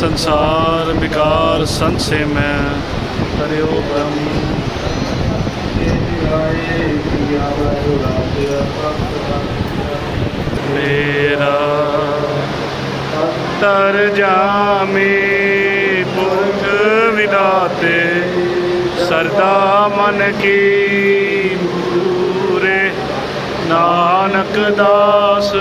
ਸੰਸਾਰ ਵਿਕਾਰ ਸੰਤ ਸੇ ਮੈਂ ਕਰਿਓ ਬ੍ਰਹਮ। ਮੇਰਾ ਤਰ ਜਾਮੇ ਪੁਰਖ ਵਿਦਾਤੇ, ਸਰਦਾ ਮਨ ਕੀ ਪੂਰੇ ਨਾਨਕ ਦਾਸ।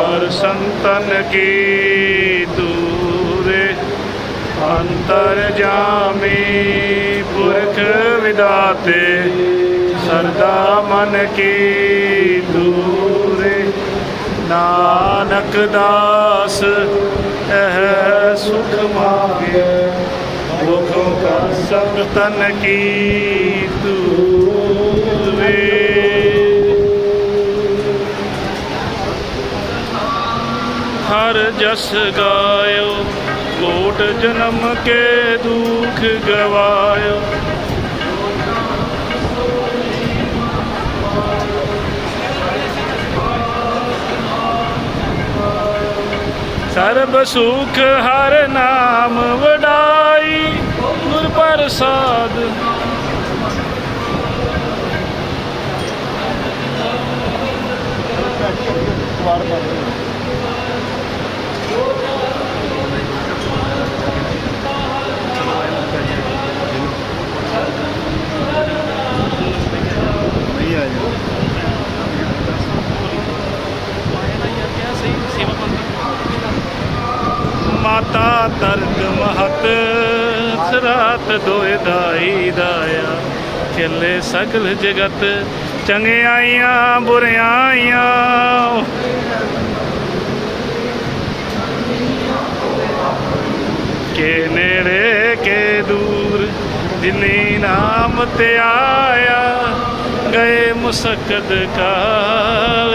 ਭੁਖ ਸੰਤਨ ਕੀ ਦੂਰੇ? ਅੰਤਰ ਜਾਮੀ ਪੁਰਖ ਵਿਦਾਤੇ, ਸਰਦਾ ਮਨ ਕੀ ਦੂਰੇ? ਨਾਨਕ ਦਾਸ, ਇਹ ਸੁਖ ਮੰਗੈ ਮੁਖ ਕਰ ਸੰਤਨ ਕੀ ਤੂਰੇ ਹਰ ਜਸ ਗਾਇਓ ਕੋਟ ਜਨਮ ਕੇ ਦੁਖ ਗਵਾਇਓ। ਸਰਬ ਸੁਖ ਹਰ ਨਾਮ ਵਡਾਈ, ਗੁਰ ਪ੍ਰਸਾਦ। ਨਹੀਂ ਆਇਆ ਮਾਤਾ ਤਰਕ ਮਹਤ ਸਰਾਤ ਦੋਇ ਦਾਈ ਦਾਇਆ। ਚੱਲੇ ਸਗਲ ਜਗਤ ਚੰਗਿਆਈਆਂ ਬੁਰਿਆਈਆਂ ਕੇ ਨੇੜੇ, ਕੇ ਦੂਰ, ਜਿਨੀ ਨਾਮ ਤੇ ਆਇਆ, ਗਏ ਮੁਸਕਦ ਕਾਲ।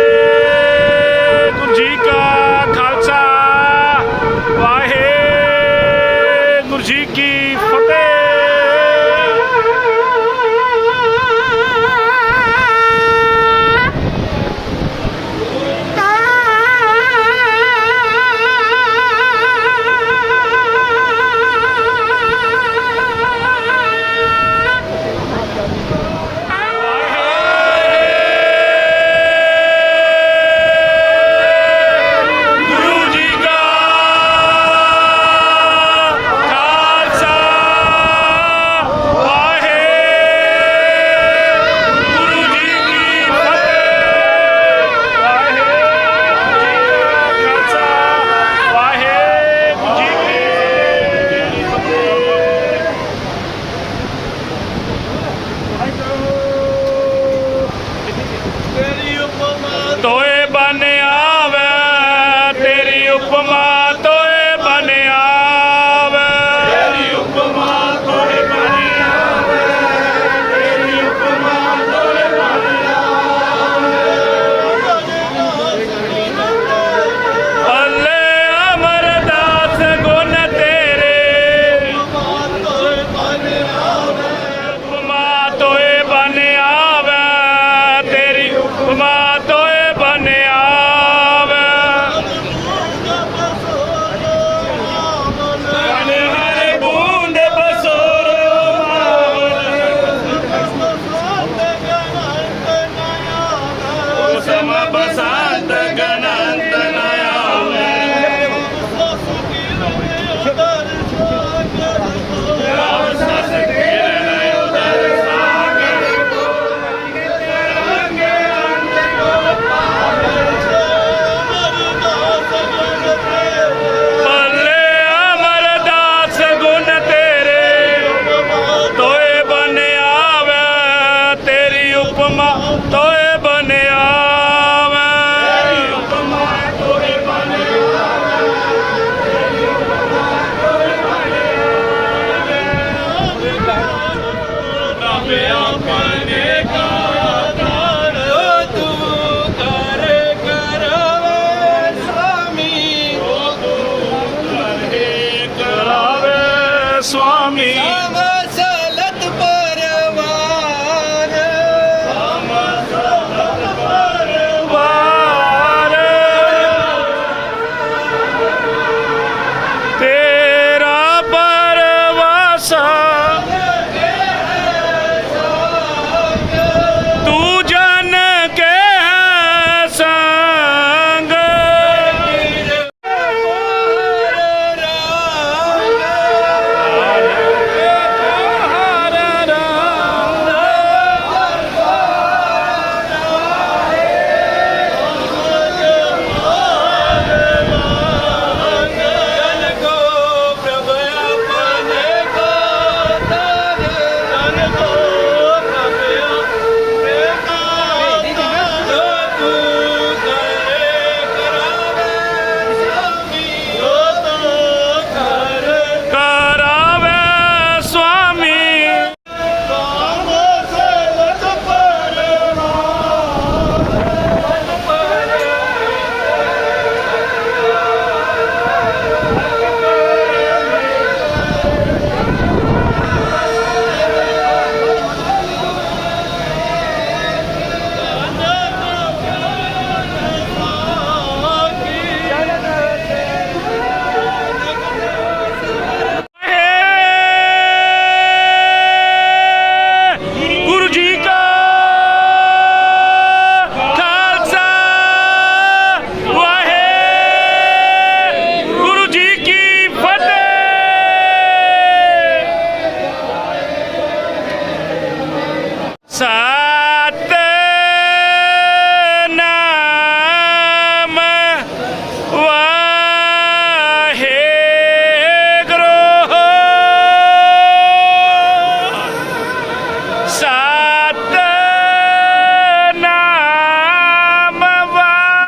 주여